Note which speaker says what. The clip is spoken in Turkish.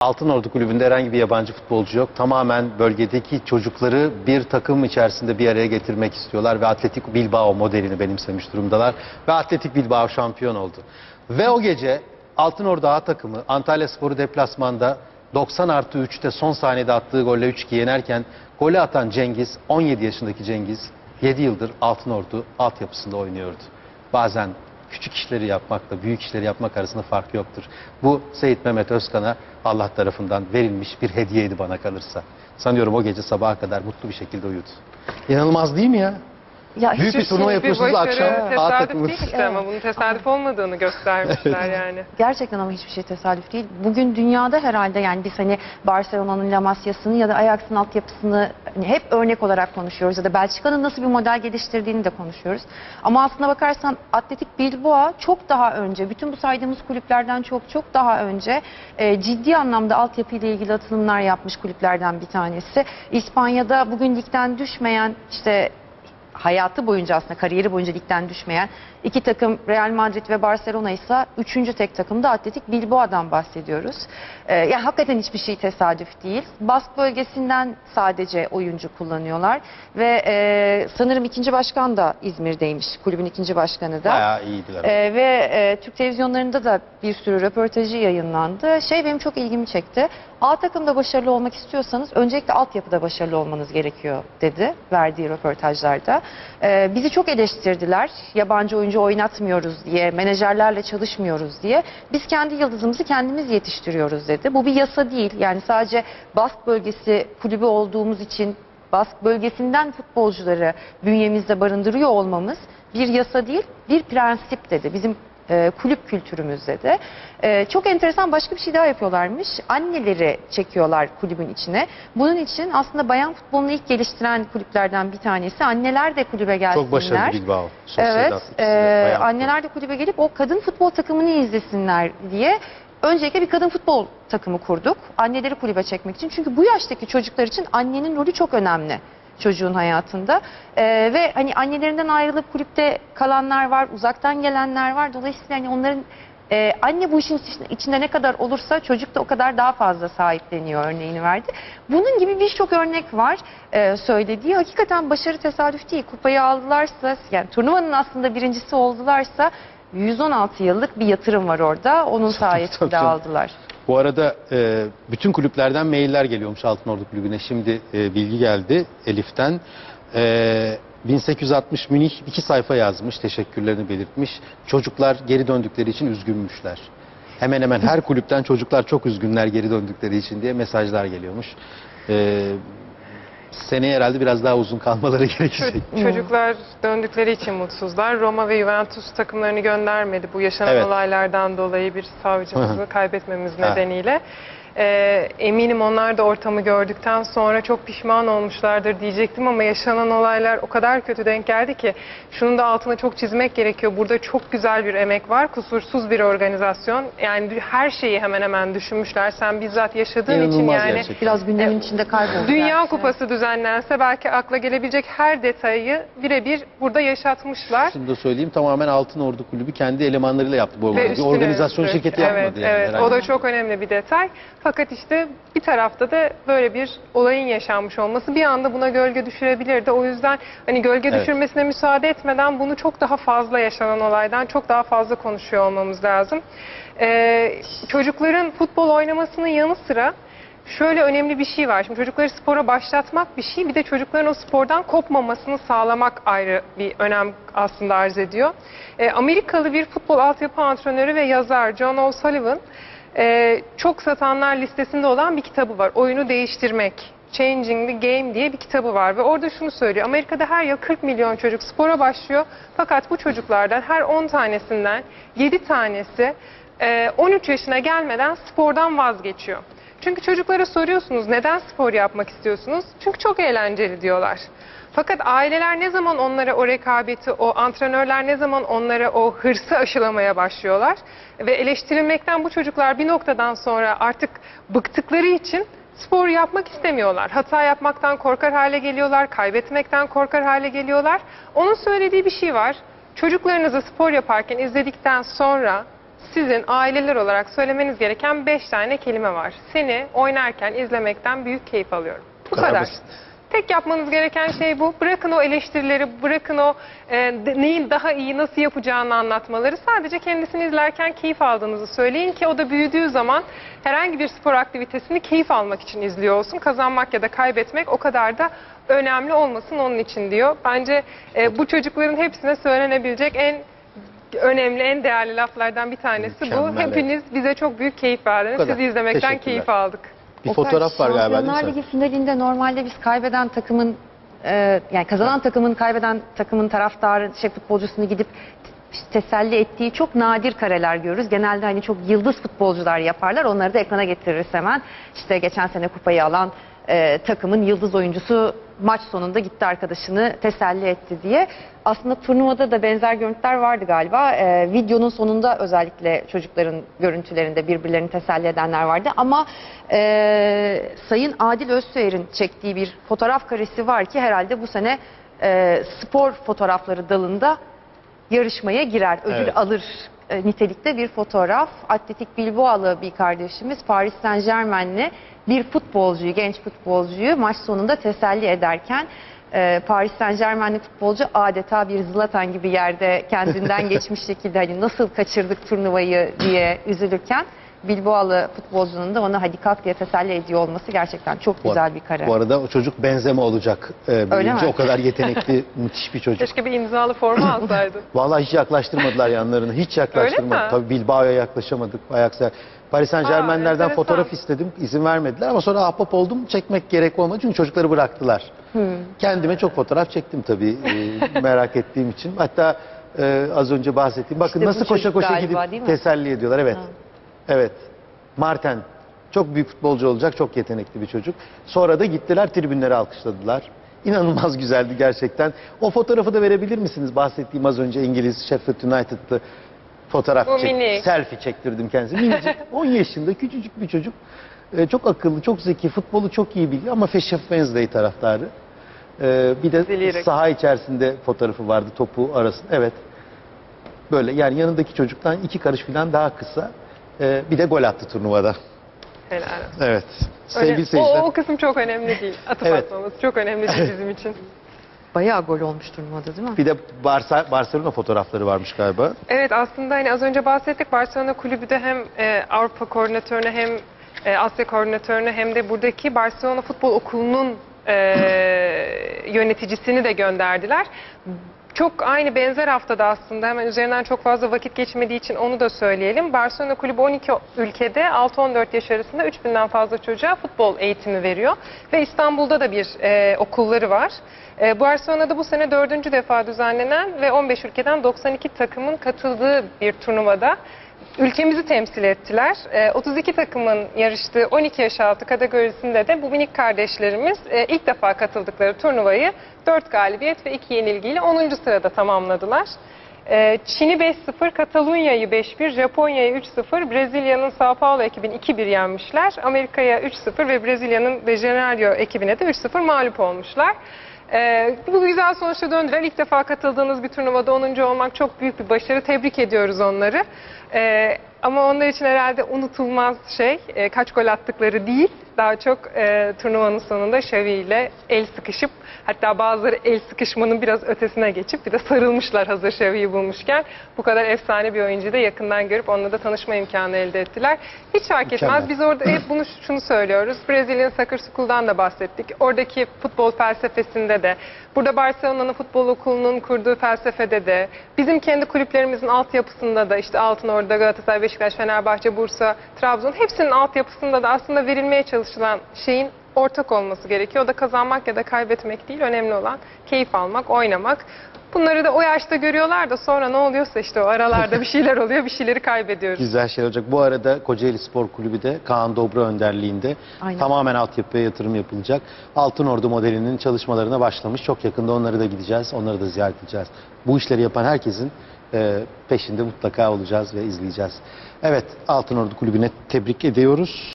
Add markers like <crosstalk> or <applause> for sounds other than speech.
Speaker 1: Altınordu Kulübü'nde herhangi bir yabancı futbolcu yok. Tamamen bölgedeki çocukları bir takım içerisinde bir araya getirmek istiyorlar ve Atletik Bilbao modelini benimsemiş durumdalar. Ve Atletik Bilbao şampiyon oldu. Ve o gece Altınordu A takımı Antalya Sporu deplasmanda 90 artı 3'te son saniyede attığı golle 3-2 yenerken golü atan Cengiz, 17 yaşındaki Cengiz 7 yıldır Altınordu altyapısında oynuyordu. Bazen küçük işleri yapmakla büyük işleri yapmak arasında fark yoktur. Bu Seyit Mehmet Özkan'a Allah tarafından verilmiş bir hediyeydi bana kalırsa. Sanıyorum o gece sabaha kadar mutlu bir şekilde uyudu. İnanılmaz değil mi ya?
Speaker 2: Ya
Speaker 1: Büyük bir turnuva yapıyorsunuz akşam A
Speaker 3: Tesadüf
Speaker 1: takımı.
Speaker 3: değil işte ama bunun tesadüf olmadığını göstermişler <laughs> yani.
Speaker 2: Gerçekten ama hiçbir şey tesadüf değil. Bugün dünyada herhalde yani biz hani Barcelona'nın La Masia'sını ya da Ajax'ın altyapısını hani hep örnek olarak konuşuyoruz ya da Belçika'nın nasıl bir model geliştirdiğini de konuşuyoruz. Ama aslına bakarsan Atletik Bilbao çok daha önce, bütün bu saydığımız kulüplerden çok çok daha önce e, ciddi anlamda altyapıyla ilgili atılımlar yapmış kulüplerden bir tanesi. İspanya'da bugün ligden düşmeyen işte hayatı boyunca aslında kariyeri boyunca ligden düşmeyen iki takım Real Madrid ve Barcelona ise üçüncü tek takım da Atletik Bilbao'dan bahsediyoruz. Ee, yani hakikaten hiçbir şey tesadüf değil. Bask bölgesinden sadece oyuncu kullanıyorlar ve e, sanırım ikinci başkan da İzmir'deymiş. Kulübün ikinci başkanı da.
Speaker 1: Bayağı iyiydiler.
Speaker 2: Ee, ve e, Türk televizyonlarında da bir sürü röportajı yayınlandı. Şey benim çok ilgimi çekti. A takımda başarılı olmak istiyorsanız öncelikle altyapıda başarılı olmanız gerekiyor dedi verdiği röportajlarda. Ee, bizi çok eleştirdiler. Yabancı oyuncu oynatmıyoruz diye, menajerlerle çalışmıyoruz diye. Biz kendi yıldızımızı kendimiz yetiştiriyoruz dedi. Bu bir yasa değil. Yani sadece Bask bölgesi kulübü olduğumuz için Bask bölgesinden futbolcuları bünyemizde barındırıyor olmamız bir yasa değil, bir prensip dedi. Bizim e, kulüp kültürümüzde de. E, çok enteresan başka bir şey daha yapıyorlarmış. Anneleri çekiyorlar kulübün içine. Bunun için aslında bayan futbolunu ilk geliştiren kulüplerden bir tanesi. Anneler de kulübe gelsinler.
Speaker 1: Çok başarılı Bilbao.
Speaker 2: Evet, e, anneler de kulübe gelip o kadın futbol takımını izlesinler diye öncelikle bir kadın futbol takımı kurduk. Anneleri kulübe çekmek için. Çünkü bu yaştaki çocuklar için annenin rolü çok önemli çocuğun hayatında. E, ve hani annelerinden ayrılıp kulüpte kalanlar var, uzaktan gelenler var. Dolayısıyla hani onların e, anne bu işin içinde- ne kadar olursa çocuk da o kadar daha fazla sahipleniyor örneğini verdi. Bunun gibi birçok örnek var e, söylediği. Hakikaten başarı tesadüf değil. Kupayı aldılarsa yani turnuvanın aslında birincisi oldularsa 116 yıllık bir yatırım var orada. Onun sayesinde aldılar.
Speaker 1: Bu arada e, bütün kulüplerden mailler geliyormuş Altınordu Kulübü'ne. Şimdi e, bilgi geldi Elif'ten. E, 1860 Münih iki sayfa yazmış, teşekkürlerini belirtmiş. Çocuklar geri döndükleri için üzgünmüşler. Hemen hemen her kulüpten çocuklar çok üzgünler geri döndükleri için diye mesajlar geliyormuş. E, seneye herhalde biraz daha uzun kalmaları <laughs> gerekecek.
Speaker 3: Ço- Çocuklar döndükleri için mutsuzlar. Roma ve Juventus takımlarını göndermedi bu yaşanan
Speaker 1: Evet.
Speaker 3: olaylardan dolayı bir savcımızı kaybetmemiz
Speaker 1: Ha.
Speaker 3: Ee, eminim onlar da ortamı gördükten sonra çok pişman olmuşlardır diyecektim ama yaşanan olaylar o kadar kötü denk geldi ki şunun da altına çok çizmek gerekiyor. Burada çok güzel bir emek var, kusursuz bir organizasyon. Yani her şeyi hemen hemen düşünmüşler. Sen bizzat yaşadığın için
Speaker 1: İnanılmaz
Speaker 3: yani
Speaker 1: gerçekten.
Speaker 2: Biraz gündemin içinde kayboldu.
Speaker 3: Dünya. Kupası düzenlense belki akla gelebilecek her detayı birebir burada yaşatmışlar.
Speaker 1: Şunu da söyleyeyim tamamen Altınordu Kulübü kendi elemanlarıyla yaptı bu olayı. Bir
Speaker 3: üstüne
Speaker 1: organizasyon
Speaker 3: üstlük.
Speaker 1: şirketi
Speaker 3: evet,
Speaker 1: yapmadı yani.
Speaker 3: Evet, o da çok önemli bir detay. Fakat işte bir tarafta da böyle bir olayın yaşanmış olması bir anda buna gölge düşürebilirdi. O yüzden hani gölge
Speaker 1: Evet.
Speaker 3: düşürmesine müsaade etmeden bunu çok daha fazla yaşanan olaydan çok daha fazla konuşuyor olmamız lazım. Ee, çocukların futbol oynamasının yanı sıra şöyle önemli bir şey var. Şimdi çocukları spora başlatmak bir şey, bir de çocukların o spordan kopmamasını sağlamak ayrı bir önem aslında arz ediyor. Ee, Amerikalı bir futbol altyapı antrenörü ve yazar John O'Sullivan e, çok satanlar listesinde olan bir kitabı var. Oyunu değiştirmek. Changing the Game diye bir kitabı var ve orada şunu söylüyor. Amerika'da her yıl 40 milyon çocuk spora başlıyor. Fakat bu çocuklardan her 10 tanesinden 7 tanesi e, 13 yaşına gelmeden spordan vazgeçiyor. Çünkü çocuklara soruyorsunuz neden spor yapmak istiyorsunuz? Çünkü çok eğlenceli diyorlar. Fakat aileler ne zaman onlara o rekabeti, o antrenörler ne zaman onlara o hırsı aşılamaya başlıyorlar ve eleştirilmekten bu çocuklar bir noktadan sonra artık bıktıkları için spor yapmak istemiyorlar. Hata yapmaktan korkar hale geliyorlar, kaybetmekten korkar hale geliyorlar. Onun söylediği bir şey var. Çocuklarınızı spor yaparken izledikten sonra sizin aileler olarak söylemeniz gereken 5 tane kelime var. Seni oynarken izlemekten büyük keyif alıyorum. Bu
Speaker 1: kadar
Speaker 3: kadar.
Speaker 1: basit.
Speaker 3: Tek yapmanız gereken şey bu. Bırakın o eleştirileri, bırakın o e, neyin daha iyi, nasıl yapacağını anlatmaları. Sadece kendisini izlerken keyif aldığınızı söyleyin ki o da büyüdüğü zaman herhangi bir spor aktivitesini keyif almak için izliyor olsun. Kazanmak ya da kaybetmek o kadar da önemli olmasın onun için diyor. Bence e, bu çocukların hepsine söylenebilecek en önemli, en değerli laflardan bir tanesi bu.
Speaker 1: Mükemmel,
Speaker 3: Hepiniz bize çok büyük keyif verdiniz.
Speaker 1: Bu.
Speaker 3: Sizi izlemekten keyif aldık.
Speaker 1: Bir
Speaker 2: Oktay,
Speaker 1: fotoğraf var galiba değil mi?
Speaker 2: Şampiyonlar? Ligi finalinde normalde biz kaybeden takımın e, yani kazanan takımın kaybeden takımın taraftarı şey futbolcusunu gidip teselli ettiği çok nadir kareler görürüz. Genelde hani çok yıldız futbolcular yaparlar. Onları da ekrana getiririz hemen. İşte geçen sene kupayı alan e, takımın yıldız oyuncusu maç sonunda gitti arkadaşını teselli etti diye. Aslında turnuvada da benzer görüntüler vardı galiba. E, videonun sonunda özellikle çocukların görüntülerinde birbirlerini teselli edenler vardı. Ama e, Sayın Adil Özsoyer'in çektiği bir fotoğraf karesi var ki herhalde bu sene e, spor fotoğrafları dalında yarışmaya girer, ödül
Speaker 1: Evet.
Speaker 2: alır e, nitelikte bir fotoğraf. Atletik Bilbao'lu bir kardeşimiz Paris Saint Germain'li bir futbolcuyu, genç futbolcuyu maç sonunda teselli ederken e, Paris Saint Germain'li futbolcu adeta bir Zlatan gibi yerde kendinden <laughs> geçmiş şekilde hani nasıl kaçırdık turnuvayı diye üzülürken Bilbao'lu futbolcunun da ona hadi kalk diye teselli ediyor olması gerçekten çok
Speaker 1: Bu-
Speaker 2: güzel bir kare.
Speaker 1: Bu arada o çocuk benzeme olacak. Ee,
Speaker 2: mi?
Speaker 1: o kadar yetenekli, <laughs> müthiş bir çocuk.
Speaker 3: Keşke bir imzalı forma <laughs> alsaydı.
Speaker 1: Vallahi hiç yaklaştırmadılar yanlarını. Hiç yaklaştırmadı.
Speaker 3: mi?
Speaker 1: Tabii Bilbao'ya yaklaşamadık. Ayaksa Paris Saint Germain'lerden
Speaker 3: enteresan.
Speaker 1: fotoğraf istedim. izin vermediler ama sonra ahbap oldum. Çekmek gerek olmadı çünkü çocukları bıraktılar.
Speaker 2: Hmm.
Speaker 1: Kendime çok fotoğraf çektim tabii e, <laughs> merak ettiğim için. Hatta e, az önce bahsettiğim. Bakın
Speaker 2: İşte bu
Speaker 1: nasıl koşa
Speaker 2: çocuk
Speaker 1: koşa
Speaker 2: galiba, değil
Speaker 1: gidip
Speaker 2: mi?
Speaker 1: teselli ediyorlar. Evet.
Speaker 2: Ha.
Speaker 1: Evet. Marten. Çok büyük futbolcu olacak. Çok yetenekli bir çocuk. Sonra da gittiler tribünleri alkışladılar. İnanılmaz güzeldi gerçekten. O fotoğrafı da verebilir misiniz? Bahsettiğim az önce İngiliz Sheffield United'lı fotoğraf
Speaker 3: Bu
Speaker 1: çek-
Speaker 3: minik.
Speaker 1: selfie çektirdim. Minicik, <laughs> 10 yaşında küçücük bir çocuk. Ee, çok akıllı, çok zeki, futbolu çok iyi biliyor ama Sheffield Wednesday taraftarı. Ee, bir de
Speaker 3: Dileyerek.
Speaker 1: saha içerisinde fotoğrafı vardı topu arasında. Evet. Böyle yani yanındaki çocuktan iki karış falan daha kısa. Ee, bir de gol attı turnuvada.
Speaker 3: Helal olsun.
Speaker 1: Evet.
Speaker 3: Öyle-
Speaker 1: Sevgili seyirciler.
Speaker 3: o, o kısım çok önemli değil. Atıp
Speaker 1: Evet.
Speaker 3: atmaması çok önemli değil bizim için. <laughs>
Speaker 2: Bayağı gol olmuş turnuvada değil mi?
Speaker 1: Bir de Barsa, Barcelona fotoğrafları varmış galiba.
Speaker 3: Evet aslında hani az önce bahsettik Barcelona kulübü de hem e, Avrupa koordinatörünü hem e, Asya koordinatörünü hem de buradaki Barcelona Futbol Okulu'nun e, yöneticisini de gönderdiler. Çok aynı benzer haftada aslında hemen üzerinden çok fazla vakit geçmediği için onu da söyleyelim. Barcelona Kulübü 12 ülkede 6-14 yaş arasında 3000'den fazla çocuğa futbol eğitimi veriyor. Ve İstanbul'da da bir e, okulları var. E, Barcelona'da bu sene dördüncü defa düzenlenen ve 15 ülkeden 92 takımın katıldığı bir turnuvada ülkemizi temsil ettiler. E, 32 takımın yarıştığı 12 yaş altı kategorisinde de bu minik kardeşlerimiz e, ilk defa katıldıkları turnuvayı 4 galibiyet ve 2 yenilgiyle 10. sırada tamamladılar. E, Çin'i 5-0, Katalunya'yı 5-1, Japonya'yı 3-0, Brezilya'nın Sao Paulo ekibini 2-1 yenmişler. Amerika'ya 3-0 ve Brezilya'nın De Janeiro ekibine de 3-0 mağlup olmuşlar. Ee, bu güzel sonuçta döndüler. İlk defa katıldığınız bir turnuvada 10. olmak çok büyük bir başarı. Tebrik ediyoruz onları. Ee, ama onlar için herhalde unutulmaz şey e, kaç gol attıkları değil. Daha çok e, turnuvanın sonunda Xavi ile el sıkışıp hatta bazıları el sıkışmanın biraz ötesine geçip bir de sarılmışlar hazır Xavi'yi bulmuşken. Bu kadar efsane bir oyuncuyu da yakından görüp onunla da tanışma imkanı elde ettiler. Hiç fark etmez. Biz orada hep bunu şunu söylüyoruz. Brezilya'nın Soccer School'dan da bahsettik. Oradaki futbol felsefesinde de, burada Barcelona'nın futbol okulunun kurduğu felsefede de, bizim kendi kulüplerimizin altyapısında da işte Altınordu, Galatasaray, Beşiktaş, Fenerbahçe, Bursa, Trabzon hepsinin altyapısında da aslında verilmeye çalışılan şeyin ortak olması gerekiyor. O da kazanmak ya da kaybetmek değil. Önemli olan keyif almak, oynamak. Bunları da o yaşta görüyorlar da sonra ne oluyorsa işte o aralarda bir şeyler oluyor, bir şeyleri kaybediyoruz.
Speaker 1: Güzel şey olacak. Bu arada Kocaeli Spor Kulübü de Kaan Dobra önderliğinde
Speaker 2: Aynen.
Speaker 1: tamamen altyapıya yatırım yapılacak. Altın Ordu modelinin çalışmalarına başlamış. Çok yakında onları da gideceğiz, onları da ziyaret edeceğiz. Bu işleri yapan herkesin e, peşinde mutlaka olacağız ve izleyeceğiz. Evet, Altın Ordu Kulübü'ne tebrik ediyoruz.